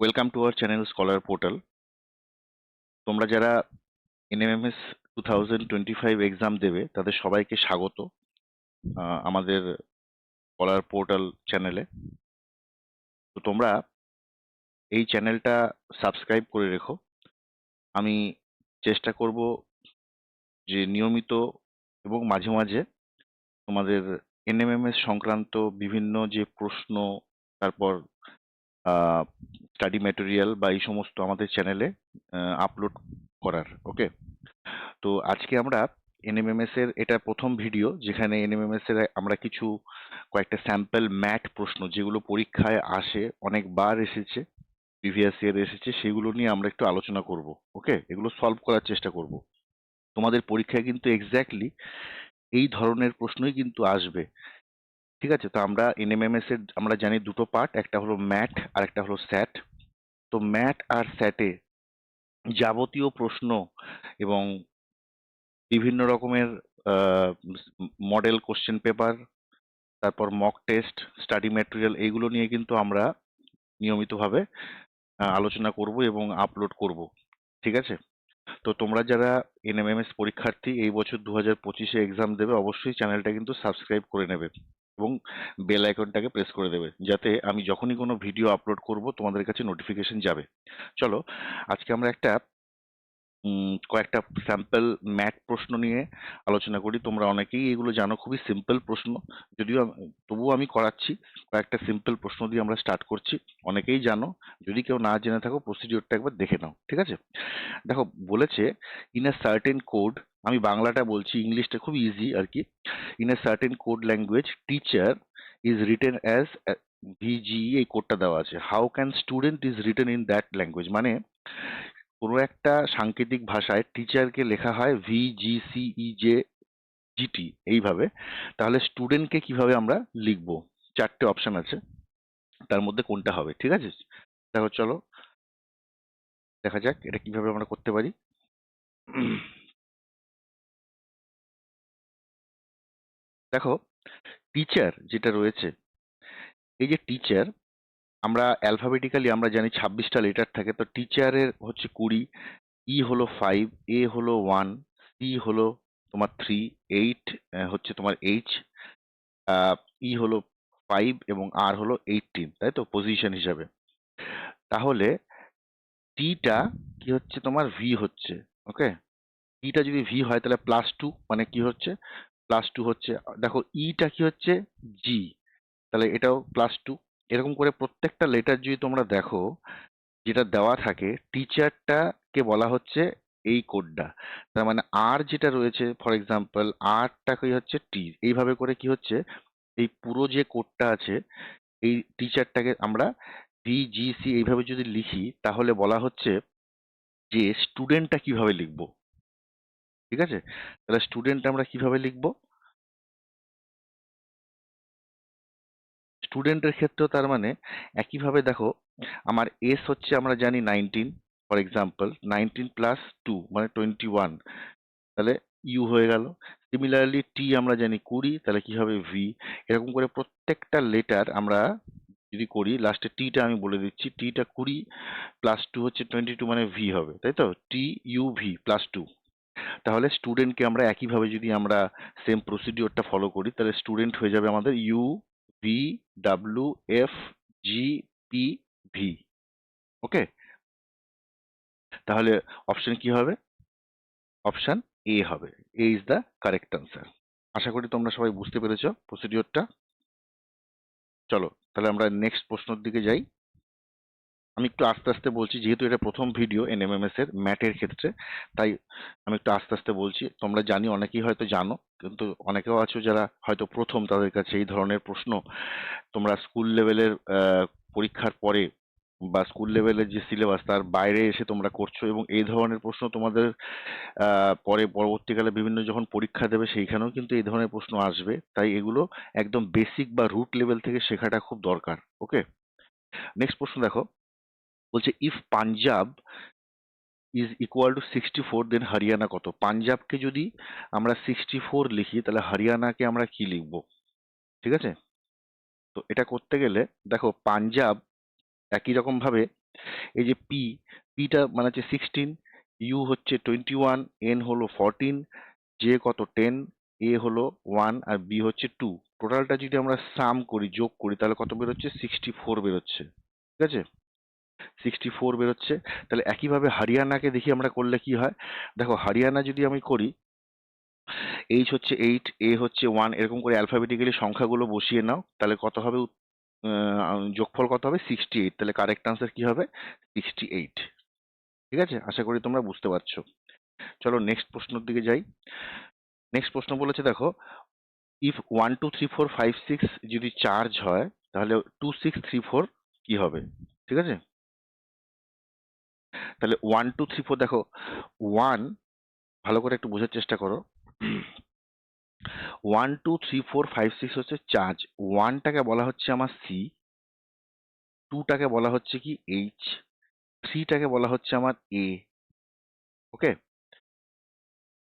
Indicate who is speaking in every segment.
Speaker 1: Welcome to our channel scholar portal তোমরা যারা NMMS two thousand twenty five exam দেবে, তাদের সবাইকে স্বাগত আমাদের স্কলার পোর্টাল চ্যানেলে তো তোমরা এই চ্যানেলটা সাবস্ক্রাইব করে রেখো। আমি চেষ্টা করব যে নিয়মিত এবং মাঝে মাঝে তোমাদের এনএমএমএস সংক্রান্ত বিভিন্ন যে প্রশ্ন, তারপর স্টাডি ম্যাটেরিয়াল বা এই সমস্ত আমাদের চ্যানেলে আপলোড করার ওকে তো আজকে আমরা এনএমএমএস এর, এটা প্রথম ভিডিও যেখানে এনএমএমএস এর আমরা কিছু কয়েকটা স্যাম্পল ম্যাট প্রশ্ন, যেগুলো পরীক্ষায় আসে, অনেকবার এসেছে প্রিভিয়াস ইয়ার এসেছে, সেগুলো নিয়ে আমরা একটু আলোচনা করব ওকে এগুলো সলভ করার চেষ্টা করব। তোমাদের পরীক্ষায় কিন্তু এক্স্যাক্টলি এই ধরনের প্রশ্নই কিন্তু আসবে। ঠিক আছে? তো আমরা এনএমএমএস এর, আমরা জানি দুটো পার্ট একটা হলো ম্যাট আর একটা হলো স্যাট। তো ম্যাট আর স্যাটে যাবতীয় প্রশ্ন এবং বিভিন্ন রকমের মডেল কোশ্চেন পেপার তারপর মক টেস্ট স্টাডি ম্যাটেরিয়াল এইগুলো নিয়ে কিন্তু আমরা নিয়মিতভাবে আলোচনা করব এবং আপলোড করব। ঠিক আছে? তো তোমরা যারা এনএমএমএস পরীক্ষার্থী এই বছর দু হাজার পঁচিশে এক্সাম দেবে, অবশ্যই চ্যানেলটা কিন্তু সাবস্ক্রাইব করে নেবে। এবং বেল আইকনটাকে প্রেস করে দেবে। যাতে আমি যখনই কোনো ভিডিও আপলোড করব, তোমাদের কাছে নোটিফিকেশন যাবে। চলো, আজকে আমরা একটা কয়েকটা স্যাম্পল ম্যাট প্রশ্ন নিয়ে আলোচনা করি। তোমরা অনেকেই এগুলো জানো, খুবই সিম্পল প্রশ্ন। যদিও তবুও আমি করাচ্ছি, কয়েকটা সিম্পল প্রশ্ন দিয়ে আমরা স্টার্ট করছি। অনেকেই জানো, যদি কেউ না জেনে থাকো প্রসিডিওরটা একবার দেখে নাও, ঠিক আছে? দেখো, বলেছে ইন আ সার্টেন কোড আমি বাংলাটা বলছি, ইংলিশটা খুব ইজি আর কি। In a certain code language teacher is written as VG এই কোডটা দেওয়া আছে। How can student is written in that language মানে কোনো একটা সাংকেতিক ভাষায় টিচারকে লেখা হয় V G C E J GT এইভাবে। তাহলে স্টুডেন্টকে কীভাবে আমরা লিখব? চারটে অপশন আছে। তার মধ্যে কোনটা হবে, ঠিক আছে? দেখো, চলো। দেখা যাক এটা কীভাবে আমরা করতে পারি। দেখো টিচার যেটা রয়েছে, এই যে টিচার আমরা অ্যালফাবেটিক্যালি আমরা জানি ছাব্বিশটা লেটার থাকে, তো টিচারের হচ্ছে কুড়ি ই হলো ফাইভ এ হলো ওয়ান সি হলো তোমার থ্রি এইট হচ্ছে তোমার এইচ ই হলো ফাইভ এবং আর হলো এইটিন তাই তো? পজিশন হিসাবে। তাহলে টিটা কি হচ্ছে তোমার ভি হচ্ছে ওকে টিটা যদি ভি হয় তাহলে প্লাস টু মানে কি হচ্ছে? প্লাস টু হচ্ছে, দেখো ইটা কি হচ্ছে? জি তাহলে এটাও প্লাস টু এরকম করে প্রত্যেকটা লেটার যদি তোমরা দেখো, যেটা দেওয়া থাকে টিচারটাকে বলা হচ্ছে এই কোডটা তার মানে আর যেটা রয়েছে ফর এক্সাম্পল আরটা কি হচ্ছে? টি এইভাবে করে কি হচ্ছে? এই পুরো যে কোডটা আছে, এই টিচারটাকে আমরা ডিজিসি এইভাবে যদি লিখি, তাহলে বলা হচ্ছে যে স্টুডেন্টটা কীভাবে লিখব? ঠিক আছে? তাহলে স্টুডেন্ট আমরা কীভাবে লিখব? স্টুডেন্টের ক্ষেত্রেও তার মানে একইভাবে দেখো, আমার এস হচ্ছে আমরা জানি nineteen for example nineteen plus two মানে টোয়েন্টি ওয়ান তাহলে ইউ হয়ে গেল। সিমিলারলি টি আমরা জানি কুড়ি, তাহলে কি হবে ভি এরকম করে প্রত্যেকটা লেটার আমরা যদি করি লাস্টে টিটা আমি বলে দিচ্ছি টিটা কুড়ি প্লাস টু হচ্ছে টোয়েন্টি টু মানে ভি হবে, তাই তো? T U V plus two তাহলে স্টুডেন্টকে আমরা একইভাবে যদি আমরা সেম প্রসিডিওরটা ফলো করি, তাহলে স্টুডেন্ট হয়ে যাবে আমাদের U V W F G P V okay তাহলে অপশন কি হবে? অপশন এ হবে। A is the correct answer আশা করি তোমরা সবাই বুঝতে পেরেছ প্রসিডিওরটা চলো, তাহলে আমরা নেক্সট প্রশ্নের দিকে যাই। আমি একটু আস্তে আস্তে বলছি, যেহেতু এটা প্রথম ভিডিও এনএমএমএস এর ম্যাটের ক্ষেত্রে, তাই আমি একটু আস্তে আস্তে বলছি। তোমরা জানি, অনেকেই হয়তো জানো, কিন্তু অনেকেও আছো যারা হয়তো প্রথম তাদের কাছে এই ধরনের প্রশ্ন। তোমরা স্কুল লেভেলের পরীক্ষার পরে বা স্কুল লেভেলের যে সিলেবাস তার বাইরে এসে তোমরা করছ এবং এই ধরনের প্রশ্ন তোমাদের পরে পরবর্তীকালে বিভিন্ন যখন পরীক্ষা দেবে, সেইখানেও কিন্তু এই ধরনের প্রশ্ন আসবে। তাই এগুলো একদম বেসিক বা রুট লেভেল থেকে শেখাটা খুব দরকার ওকে নেক্সট প্রশ্ন দেখো। বলছে if Punjab is equal to sixty four then Haryana কত? পাঞ্জাবকে যদি আমরা সিক্সটি ফোর লিখি, তাহলে হরিয়ানাকে আমরা কি লিখব? ঠিক আছে? তো এটা করতে গেলে, দেখো পাঞ্জাব একই রকম ভাবে, এই যে পি পিটা মানে হচ্ছে সিক্সটিন ইউ হচ্ছে টোয়েন্টি ওয়ান এন হলো ফরটিন জে কত টেন এ হলো ওয়ান আর বি হচ্ছে টু টোটালটা যদি আমরা সাম করি, যোগ করি, তাহলে কত বেরোচ্ছে? সিক্সটি ফোর বেরোচ্ছে। ঠিক আছে? সিক্সটি ফোর বেরোচ্ছে। তাহলে একইভাবে হরিয়ানাকে দেখি আমরা করলে কি হয়? দেখো, হরিয়ানা যদি আমি করি এইচ হচ্ছে এইট এ হচ্ছে ওয়ান এরকম করে অ্যালফাবেটিক্যালি সংখ্যাগুলো বসিয়ে নাও। তাহলে কত হবে? যোগফল কত হবে? সিক্সটি এইট তাহলে কারেক্ট আনসার কি হবে? সিক্সটি এইট ঠিক আছে? আশা করি তোমরা বুঝতে পারছ। চলো নেক্সট প্রশ্নের দিকে যাই। নেক্সট প্রশ্ন বলেছে, দেখো if one two three four five six যদি চার্জ হয়, তাহলে টু সিক্স থ্রি ফোর কি হবে? ঠিক আছে? তাহলে ওয়ান টু থ্রি ফোর দেখো ওয়ান ভালো করে একটু বোঝার চেষ্টা করো। One two three four five six হচ্ছে চার্জ ওয়ানটাকে বলা হচ্ছে আমার সি টুটাকে বলা হচ্ছে কি এইচ থ্রিটাকে বলা হচ্ছে আমার এ ওকে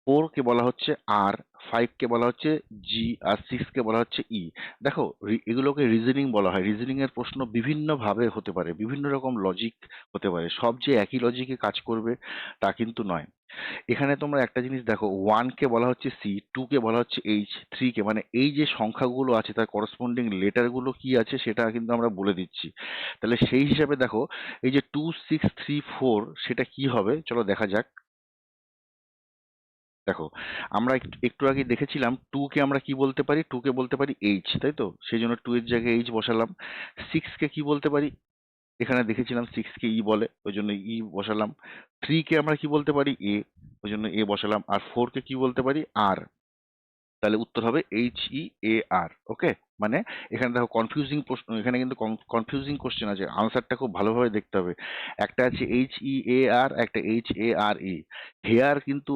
Speaker 1: ফোর কে বলা হচ্ছে আর ফাইভ কে বলা হচ্ছে জি আর সিক্স কে বলা হচ্ছে ই দেখো এগুলোকে রিজনিং বলা হয়। রিজনিং এর প্রশ্ন বিভিন্ন ভাবে হতে পারে, বিভিন্ন রকম লজিক হতে পারে। সব যে একই লজিকে কাজ করবে, তা কিন্তু নয়। এখানে তোমরা একটা জিনিস দেখো ওয়ান কে বলা হচ্ছে সি টু কে বলা হচ্ছে এইচ থ্রি কে। মানে এই যে সংখ্যাগুলো আছে, তার করসপন্ডিং লেটারগুলো কি আছে, সেটা কিন্তু আমরা বলে দিচ্ছি। তাহলে সেই হিসাবে দেখো, এই যে টু সিক্স থ্রি ফোর সেটা কি হবে? চলো দেখা যাক। দেখো, আমরা একটু আগে দেখেছিলাম টু কে আমরা কি বলতে পারি? টু কে বলতে পারি এইচ তাই তো? সেই জন্য টু এর জায়গায় এইচ বসালাম। সিক্স কে কি বলতে পারি? এখানে দেখেছিলাম সিক্স কে ই বলে, ওই জন্য ই বসালাম। থ্রি কে আমরা কি বলতে পারি? এ ওই জন্য এ বসালাম। আর ফোর কে কি বলতে পারি? আর তাহলে উত্তর হবে এইচ ই এ আর ওকে মানে এখানে দেখো কনফিউজিং প্রশ্ন, এখানে কিন্তু কনফিউজিং কোশ্চেন আছে। আনসারটা খুব ভালোভাবে দেখতে হবে। একটা আছে এইচ ই এ আর একটা H A R E here কিন্তু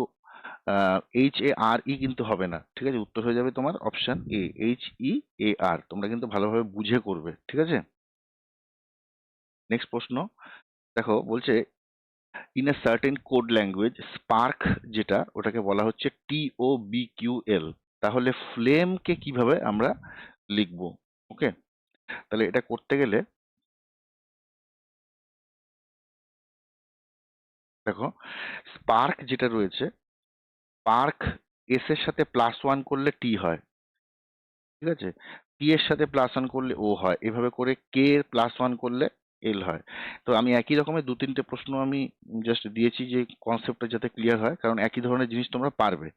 Speaker 1: এইচ এ আর ই কিন্তু হবে না, ঠিক আছে? উত্তর হয়ে যাবে তোমার option A H E A আর তোমরা কিন্তু ভালোভাবে বুঝে করবে, ঠিক আছে? নেক্সট প্রশ্ন, দেখো, বলছে in a certain code language spark যেটা, ওটাকে বলা হচ্ছে টি ও বি কিউ এল তাহলে ফ্লেমকে কীভাবে আমরা লিখব ওকে তাহলে এটা করতে গেলে, দেখো স্পার্ক যেটা রয়েছে স্পার্ক এস এর সাথে প্লাস ওয়ান করলে টি হয়। ঠিক আছে? টি এর সাথে প্লাস ওয়ান করলে ও হয়। এভাবে করে কে এর প্লাস ওয়ান করলে এল হয়। তো আমি একই রকমের দু তিনটে প্রশ্ন আমি জাস্ট দিয়েছি যে কনসেপ্টটা যাতে ক্লিয়ার হয়, কারণ একই ধরনের জিনিস তোমরা পারবে।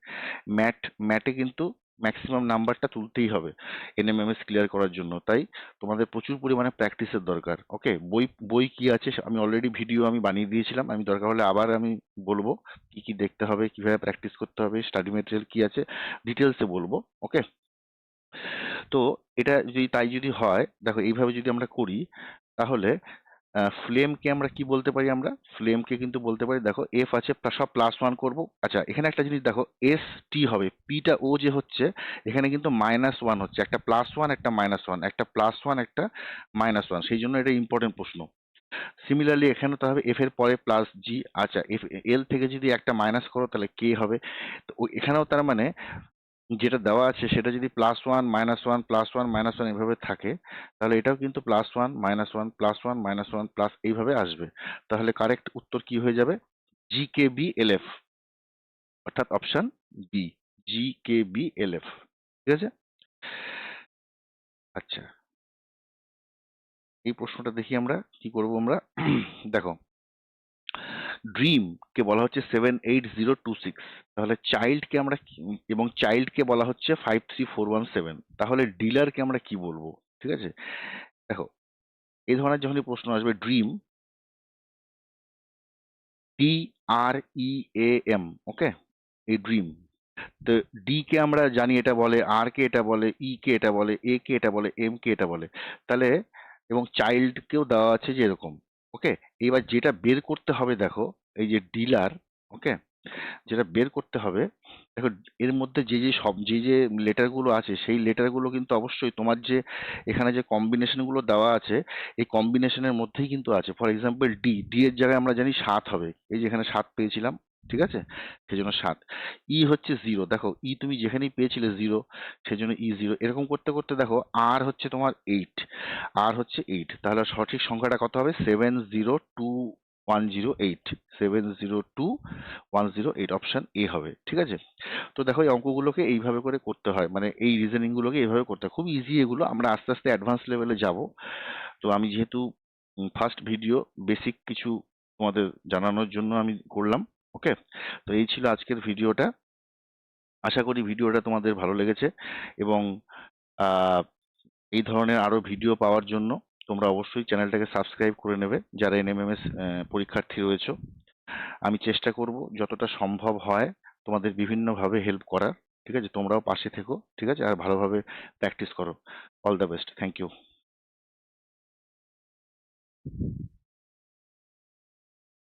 Speaker 1: ম্যাট ম্যাটে কিন্তু ম্যাক্সিমাম নাম্বারটা তুলতেই হবে। এনএমএমএস ক্লিয়ার করার জন্য। তাই তোমাদের প্রচুর পরিমাণে প্র্যাকটিসের দরকার। ওকে বই বই কি আছে? আমি অলরেডি ভিডিও আমি বানিয়ে দিয়েছিলাম। আমি দরকার হলে আবার আমি বলব কি কি দেখতে হবে, কীভাবে প্র্যাকটিস করতে হবে স্টাডি মেটেরিয়াল কি আছে? ডিটেলসে বলব। ওকে তো এটা যদি, তাই যদি হয়, দেখো এইভাবে যদি আমরা করি, তাহলে ফ্লেমকে আমরা কি বলতে পারি আমরা? ফ্লেমকে কিন্তু বলতে পারি, দেখো এফ আছে সব প্লাস ওয়ান করব। আচ্ছা এখানে একটা জিনিস দেখো এস টি হবে পিটা ও যে হচ্ছে, এখানে কিন্তু মাইনাস ওয়ান হচ্ছে, একটা প্লাস ওয়ান একটা মাইনাস ওয়ান একটা প্লাস ওয়ান একটা মাইনাস ওয়ান সেই জন্য এটা ইম্পর্টেন্ট প্রশ্ন। সিমিলারলি এখানে তো হবে এফ এর পরে প্লাস জি আচ্ছা এফ এল থেকে যদি একটা মাইনাস করো, তাহলে কে হবে। তো এখানেও তার মানে যেটা দেওয়া আছে সেটা যদি plus one minus one plus one minus one এভাবে থাকে, তাহলে এটাও কিন্তু plus one minus one plus one minus one plus এইভাবে আসবে। তাহলে কারেক্ট উত্তর কি হয়ে যাবে? G K B L F অর্থাৎ option B G K B L F ঠিক আছে? আচ্ছা। এই প্রশ্নটা দেখি আমরা, কি করব আমরা? দেখো ড্রিম কে বলা হচ্ছে seven eight zero two six তাহলে চাইল্ডকে আমরা এবং চাইল্ডকে বলা হচ্ছে five three four one seven তাহলে ডিলারকে আমরা কি বলব? ঠিক আছে? দেখো এই ধরনের যখনই প্রশ্ন আসবে dream D R E M okay এই ড্রিম তো ডি কে আমরা জানি এটা বলে আর কে এটা বলে ই কে এটা বলে এ কে এটা বলে এম কে এটা বলে। তাহলে, এবং চাইল্ডকেও দেওয়া আছে যে এরকম। ওকে এবার যেটা বের করতে হবে দেখো, এই যে ডিলার ওকে যেটা বের করতে হবে, দেখো, এর মধ্যে যে যে সব, যে যে লেটারগুলো আছে, সেই লেটারগুলো কিন্তু অবশ্যই তোমার যে, এখানে যে কম্বিনেশনগুলো দেওয়া আছে, এই কম্বিনেশনের মধ্যেই কিন্তু আছে। ফর এক্সাম্পল ডি ডি এর জায়গায় আমরা জানি সাত হবে। এই যে এখানে সাত পেয়েছিলাম ঠিক আছে? সেজন্য সাত। ই হচ্ছে জিরো দেখো ই তুমি যেখানেই পেয়েছিলে জিরো সেজন্য ই জিরো এরকম করতে করতে দেখো আর হচ্ছে তোমার এইট আর হচ্ছে এইট তাহলে সঠিক সংখ্যাটা কত হবে? Seven zero two one zero eight seven zero two one zero eight option A হবে। ঠিক আছে? তো দেখো, এই অঙ্কগুলোকে এইভাবে করে করতে হয়। মানে এই রিজনিংগুলোকে এইভাবে করতে হয়। খুব ইজি এগুলো। আমরা আস্তে আস্তে অ্যাডভান্স লেভেলে যাব। তো আমি যেহেতু ফার্স্ট ভিডিও বেসিক কিছু তোমাদের জানানোর জন্য আমি করলাম। ওকে তো এই ছিল আজকের ভিডিওটা। আশা করি ভিডিওটা তোমাদের ভালো লেগেছে এবং এই ধরনের আরও ভিডিও পাওয়ার জন্য তোমরা অবশ্যই চ্যানেলটাকে সাবস্ক্রাইব করে নেবে, যারা এনএমএমএস পরীক্ষার্থী রয়েছে। আমি চেষ্টা করব যতটা সম্ভব হয় তোমাদের বিভিন্নভাবে হেল্প করার, ঠিক আছে? তোমরাও পাশে থেকো, ঠিক আছে? আর ভালোভাবে প্র্যাকটিস করো। All the best thank you